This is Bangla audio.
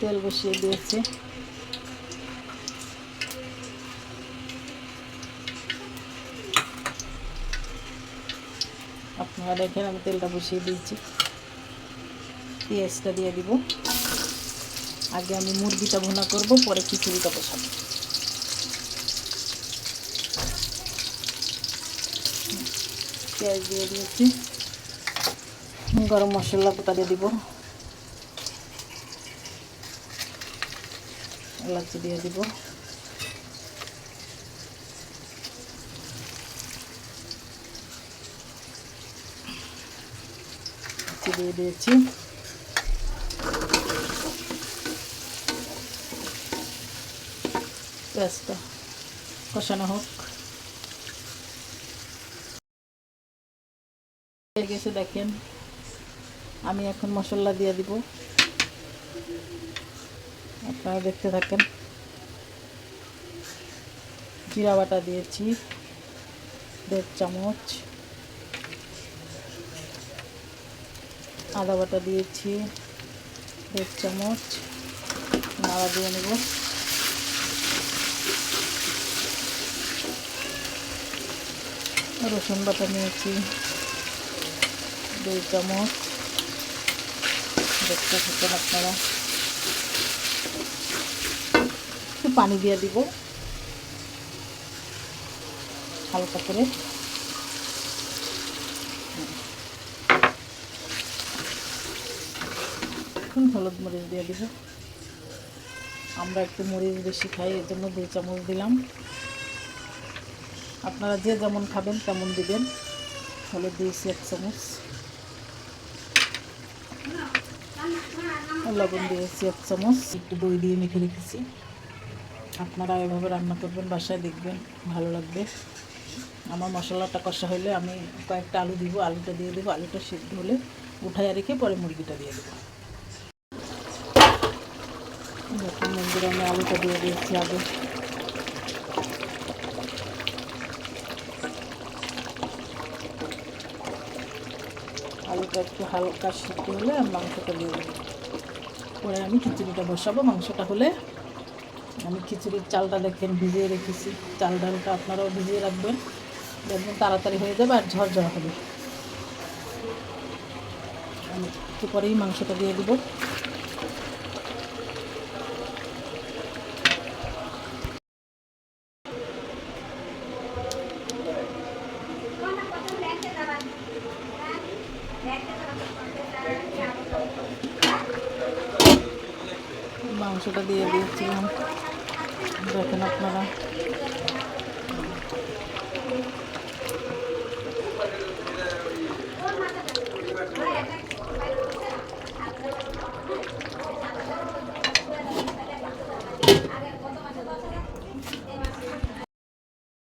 তেল বসিয়ে দিয়েছি। আপনারা দেখেন, আমি তেলটা বসিয়ে দিয়েছি। পেঁয়াজটা দিয়ে দিব। আগে আমি মুরগিটা ভুনা করব, পরে খিচুড়িটা বসাবো। পেঁয়াজ দিয়ে দিয়েছি। গরম মশলা গোটা দিয়ে দিব। এলাচি দিয়ে দিব। দিয়ে দিয়েছি। কষানো হোক। গেছে দেখেন। আমি এখন মশলা দিয়ে দিব। আপনারা দেখতে থাকেন। জিরা বাটা দিয়েছি, দেড় চামচ। আদা বাটা দিয়েছি, দেড় চামচ। নাড়া দিয়ে নেব। রসুন বাটা নিয়েছি দুই চামচ। দেখতে থাকেন আপনারা। একটু পানি দিয়ে দিব। হালকা করে। এখন হলুদ মরিচ দিয়ে দিব। আমরা একটু মরিচ বেশি খাই এর জন্য দুই চামচ দিলাম। আপনারা যে যেমন খাবেন তেমন দিবেন। হলুদ দিয়েছি এক চামচ। লবণ দিয়েছি এক চামচ। একটু দই দিয়ে মেখে রেখেছি। আপনারা এভাবে রান্না করবেন, বাসায় দেখবেন ভালো লাগবে। আমার মশলাটা কষা হলে আমি কয়েকটা আলু দিব, আলুটা দিয়ে দেবো, আলুটা সিদ্ধ হলে উঠাইয়া রেখে পরে মুরগিটা দিয়ে দেবো। দেখুন মন্দিরে আমি আলুটা দিয়ে দিয়েছি আগে। আলুটা একটু হালকা সিদ্ধ হলে মাংসটা দিয়ে দেবো। পরে আমি খিচুড়িটা বসাবো, মাংসটা হলে আমি খিচুড়ির চালটা দেখেন ভিজিয়ে রেখেছি। চাল ডালটা আপনারাও ভিজিয়ে রাখবেন দেখবেন তাড়াতাড়ি হয়ে যাবে আর ঝরঝর হবে। আমি একটু পরেই মাংসটা দিয়ে দিব। মাংসটা দিয়ে দিয়েছিলাম। দেখেন আপনারা।